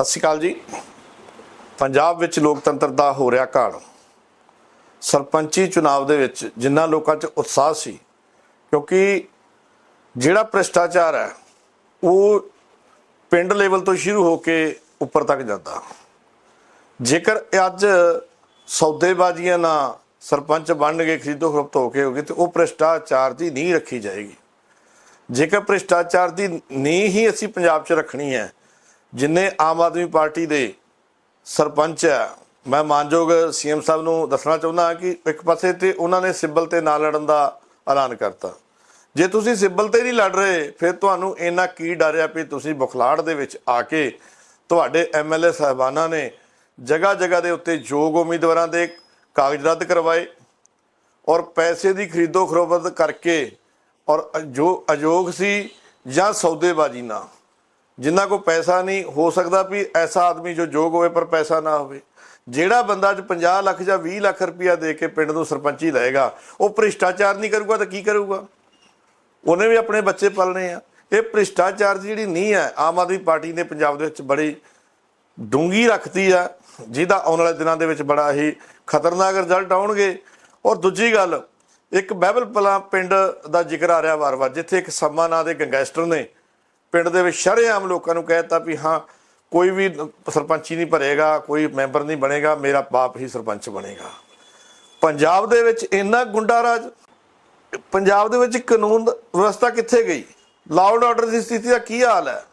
ਸਤਿ ਸ਼੍ਰੀ ਅਕਾਲ ਜੀ। ਪੰਜਾਬ ਵਿੱਚ ਲੋਕਤੰਤਰ ਦਾ ਹੋ ਰਿਹਾ ਘਾਣ ਸਰਪੰਚੀ ਚੁਣਾਵ ਦੇ ਵਿੱਚ ਜਿੰਨਾ ਲੋਕਾਂ 'ਚ ਉਤਸ਼ਾਹ ਸੀ, ਕਿਉਂਕਿ ਜਿਹੜਾ ਭ੍ਰਿਸ਼ਟਾਚਾਰ ਹੈ, ਉਹ ਪਿੰਡ ਲੈਵਲ ਤੋਂ ਸ਼ੁਰੂ ਹੋ ਕੇ ਉੱਪਰ ਤੱਕ ਜਾਂਦਾ। ਜੇਕਰ ਅੱਜ ਸੌਦੇਬਾਜ਼ੀਆਂ ਨਾਲ ਸਰਪੰਚ ਬਣਨਗੇ, ਖਰੀਦੋ ਖਰਬਤ ਹੋ ਕੇ ਹੋਗੇ ਤੇ ਉਹ ਭ੍ਰਿਸ਼ਟਾਚਾਰ ਦੀ ਨੀਂਹ ਰੱਖੀ ਜਾਏਗੀ। ਜੇਕਰ ਭ੍ਰਿਸ਼ਟਾਚਾਰ ਦੀ ਨੀਂਹ ਹੀ ਅਸੀਂ ਪੰਜਾਬ 'ਚ ਰੱਖਣੀ ਹੈ ਜਿੰਨੇ ਆਮ ਆਦਮੀ ਪਾਰਟੀ ਦੇ ਸਰਪੰਚ ਹੈ, ਮੈਂ ਮਾਨਯੋਗ ਸੀਐਮ ਸਾਹਿਬ ਨੂੰ ਦੱਸਣਾ ਚਾਹੁੰਦਾ ਹਾਂ ਕਿ ਇੱਕ ਪਾਸੇ ਤੇ ਉਹਨਾਂ ਨੇ ਸਿੱਬਲ ਤੇ ਨਾ ਲੜਨ ਦਾ ਐਲਾਨ ਕਰਤਾ। ਜੇ ਤੁਸੀਂ ਸਿੱਬਲ ਤੇ ਨਹੀਂ ਲੜ ਰਹੇ, ਫਿਰ ਤੁਹਾਨੂੰ ਇੰਨਾ ਕੀ ਡਰਿਆ ਵੀ ਤੁਸੀਂ ਬੁਖਲਾੜ ਦੇ ਵਿੱਚ ਆ ਕੇ ਤੁਹਾਡੇ ਐਮਐਲਏ ਸਾਹਿਬਾਨਾਂ ਨੇ ਜਗ੍ਹਾ ਜਗ੍ਹਾ ਦੇ ਉੱਤੇ ਯੋਗ ਉਮੀਦਵਾਰਾਂ ਦੇ ਕਾਗਜ਼ ਰੱਦ ਕਰਵਾਏ ਔਰ ਪੈਸੇ ਦੀ ਖਰੀਦੋ ਖਰੋਬਤ ਕਰਕੇ ਔਰ ਜੋ ਅਯੋਗ ਸੀ ਜਾਂ ਸੌਦੇਬਾਜ਼ੀ ਨਾਲ ਜਿੰਨਾ ਕੋ ਪੈਸਾ ਨਹੀਂ, ਹੋ ਸਕਦਾ ਵੀ ਐਸਾ ਆਦਮੀ ਜੋ ਯੋਗ ਹੋਵੇ ਪਰ ਪੈਸਾ ਨਾ ਹੋਵੇ। ਜਿਹੜਾ ਬੰਦਾ ਅੱਜ 50 ਲੱਖ ਜਾਂ 20 ਲੱਖ ਰੁਪਇਆ ਦੇ ਕੇ ਪਿੰਡ ਨੂੰ ਸਰਪੰਚੀ ਲਏਗਾ, ਉਹ ਭ੍ਰਿਸ਼ਟਾਚਾਰ ਨਹੀਂ ਕਰੂਗਾ ਤਾਂ ਕੀ ਕਰੂਗਾ? ਉਹਨੇ ਵੀ ਆਪਣੇ ਬੱਚੇ ਪਾਲਣੇ ਆ। ਇਹ ਭ੍ਰਿਸ਼ਟਾਚਾਰ ਦੀ ਜਿਹੜੀ ਨੀਂਹ ਹੈ, ਆਮ ਆਦਮੀ ਪਾਰਟੀ ਨੇ ਪੰਜਾਬ ਦੇ ਵਿੱਚ ਬੜੀ ਡੂੰਗੀ ਰੱਖਤੀ ਆ, ਜਿਹਦਾ ਆਉਣ ਵਾਲੇ ਦਿਨਾਂ ਦੇ ਵਿੱਚ ਬੜਾ ਹੀ ਖਤਰਨਾਕ ਰਿਜ਼ਲਟ ਆਉਣਗੇ। ਔਰ ਦੂਜੀ ਗੱਲ, ਇੱਕ ਬਹਿਬਲ ਪਲਾ ਪਿੰਡ ਦਾ ਜ਼ਿਕਰ ਆ ਰਿਹਾ ਵਾਰ-ਵਾਰ, ਜਿੱਥੇ ਇੱਕ ਸਮਾ ਨਾਂ ਦੇ ਗੈਂਗਸਟਰ ਨੇ ਪਿੰਡ ਦੇ ਵਿੱਚ ਸ਼ਰੇਆਮ ਲੋਕਾਂ ਨੂੰ ਕਹਿਤਾ ਵੀ ਹਾਂ, ਕੋਈ ਵੀ ਸਰਪੰਚੀ ਨਹੀਂ ਭਰੇਗਾ, ਕੋਈ ਮੈਂਬਰ ਨਹੀਂ ਬਣੇਗਾ, ਮੇਰਾ ਬਾਪ ਹੀ ਸਰਪੰਚ ਬਣੇਗਾ। ਪੰਜਾਬ ਦੇ ਵਿੱਚ ਇੰਨਾ ਗੁੰਡਾ ਰਾਜ, ਪੰਜਾਬ ਦੇ ਵਿੱਚ ਕਾਨੂੰਨ ਵਿਵਸਥਾ ਕਿੱਥੇ ਗਈ? ਲਾਅ ਐਂਡ ਆਰਡਰ ਦੀ ਸਥਿਤੀ ਦਾ ਕੀ ਹਾਲ ਹੈ?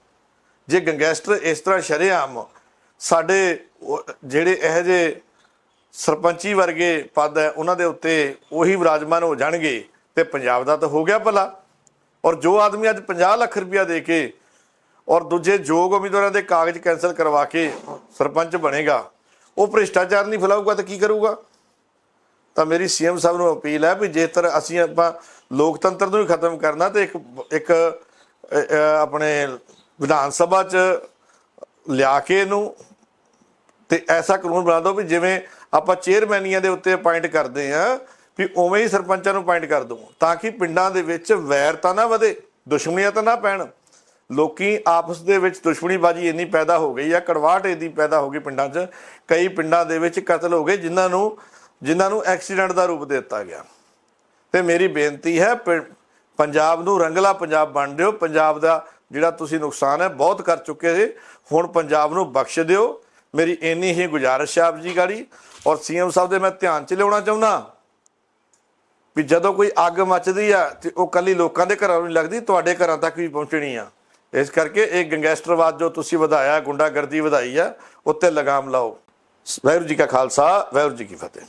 ਜੇ ਗੈਂਗਸਟਰ ਇਸ ਤਰ੍ਹਾਂ ਸ਼ਰੇਆਮ ਸਾਡੇ ਜਿਹੜੇ ਇਹ ਜੇ ਸਰਪੰਚੀ ਵਰਗੇ ਪਦ ਹੈ, ਉਹਨਾਂ ਦੇ ਉੱਤੇ ਉਹੀ ਵਿਰਾਜਮਾਨ ਹੋ ਜਾਣਗੇ ਤੇ ਪੰਜਾਬ ਦਾ ਤਾਂ ਹੋ ਗਿਆ ਭਲਾ। ਔਰ ਜੋ ਆਦਮੀ ਅੱਜ 50 ਲੱਖ ਰੁਪਇਆ ਦੇ ਕੇ ਔਰ ਦੂਜੇ ਯੋਗ ਉਮੀਦਵਾਰਾਂ ਦੇ ਕਾਗਜ਼ ਕੈਨਸਲ ਕਰਵਾ ਕੇ ਸਰਪੰਚ ਬਣੇਗਾ, ਉਹ ਭ੍ਰਿਸ਼ਟਾਚਾਰ ਨਹੀਂ ਫੈਲਾਊਗਾ ਤਾਂ ਕੀ ਕਰੂਗਾ? ਤਾਂ ਮੇਰੀ ਸੀਐਮ ਸਾਹਿਬ ਨੂੰ ਅਪੀਲ ਹੈ ਵੀ ਜੇਕਰ ਅਸੀਂ ਆਪਾਂ ਲੋਕਤੰਤਰ ਨੂੰ ਹੀ ਖਤਮ ਕਰਨਾ ਤੇ ਇੱਕ ਇੱਕ ਆਪਣੇ ਵਿਧਾਨ ਸਭਾ 'ਚ ਲਿਆ ਕੇ ਇਹਨੂੰ ਤੇ ਐਸਾ ਕਾਨੂੰਨ ਬਣਾ ਦਿਓ ਵੀ ਜਿਵੇਂ ਆਪਾਂ ਚੇਅਰਮੈਨੀਆਂ ਦੇ ਉੱਤੇ ਅਪਾਇੰਟ ਕਰਦੇ ਆ ਵੀ ਉਵੇਂ ਹੀ ਸਰਪੰਚਾਂ ਨੂੰ ਅਪਾਇੰਟ ਕਰ ਦਿਓ ਤਾਂ ਕਿ ਪਿੰਡਾਂ ਦੇ ਵਿੱਚ ਵੈਰ ਤਾਂ ਨਾ ਵਧੇ, ਦੁਸ਼ਮਣੀਆਂ ਤਾਂ ਨਾ ਪੈਣ। ਲੋਕੀ ਆਪਸ ਦੇ ਵਿੱਚ ਦੁਸ਼ਮਣੀਬਾਜ਼ੀ ਇੰਨੀ ਪੈਦਾ ਹੋ ਗਈ ਆ, ਕੜਵਾਹਟ ਇੰਨੀ ਪੈਦਾ ਹੋ ਗਈ ਪਿੰਡਾਂ 'ਚ, ਕਈ ਪਿੰਡਾਂ ਦੇ ਵਿੱਚ ਕਤਲ ਹੋ ਗਏ, ਜਿਨ੍ਹਾਂ ਨੂੰ ਜਿਨ੍ਹਾਂ ਨੂੰ ਐਕਸੀਡੈਂਟ ਦਾ ਰੂਪ ਦੇ ਦਿੱਤਾ ਗਿਆ। ਤੇ ਮੇਰੀ ਬੇਨਤੀ ਹੈ, ਪਿੰ- ਪੰਜਾਬ ਨੂੰ ਰੰਗਲਾ ਪੰਜਾਬ ਬਣ ਦਿਓ। ਪੰਜਾਬ ਦਾ ਜਿਹੜਾ ਤੁਸੀਂ ਨੁਕਸਾਨ ਹੈ, ਬਹੁਤ ਕਰ ਚੁੱਕੇ ਸੀ। ਹੁਣ ਪੰਜਾਬ ਨੂੰ ਬਖਸ਼ ਦਿਓ। ਮੇਰੀ ਇੰਨੀ ਹੀ ਗੁਜ਼ਾਰਿਸ਼ ਹੈ ਆਪ ਜੀ ਗਾੜੀ। ਔਰ ਸੀਐਮ ਸਾਹਿਬ ਦੇ ਮੈਂ ਧਿਆਨ ਚ ਲਿਆਉਣਾ ਚਾਹੁੰਦਾ। ਵੀ ਜਦੋਂ ਕੋਈ ਅੱਗ ਮੱਚਦੀ ਆ ਤੇ ਉਹ ਕੱਲੀ ਲੋਕਾਂ ਦੇ ਘਰਾਂ ਨੂੰ ਨਹੀਂ ਲੱਗਦੀ, ਤੁਹਾਡੇ ਘਰਾਂ ਤੱਕ ਵੀ ਪਹੁੰਚਣੀ ਆ। ਇਸ ਕਰਕੇ ਇਹ ਗੈਂਗਸਟਰਵਾਦ ਜੋ ਤੁਸੀਂ ਵਧਾਇਆ, ਗੁੰਡਾਗਰਦੀ ਵਧਾਈ ਆ, ਉੱਤੇ ਲਗਾਮ ਲਾਓ। ਵਾਹਿਗੁਰੂ ਜੀ ਕਾ ਖਾਲਸਾ, ਵਾਹਿਗੁਰੂ ਜੀ ਕੀ ਫਤਿਹ।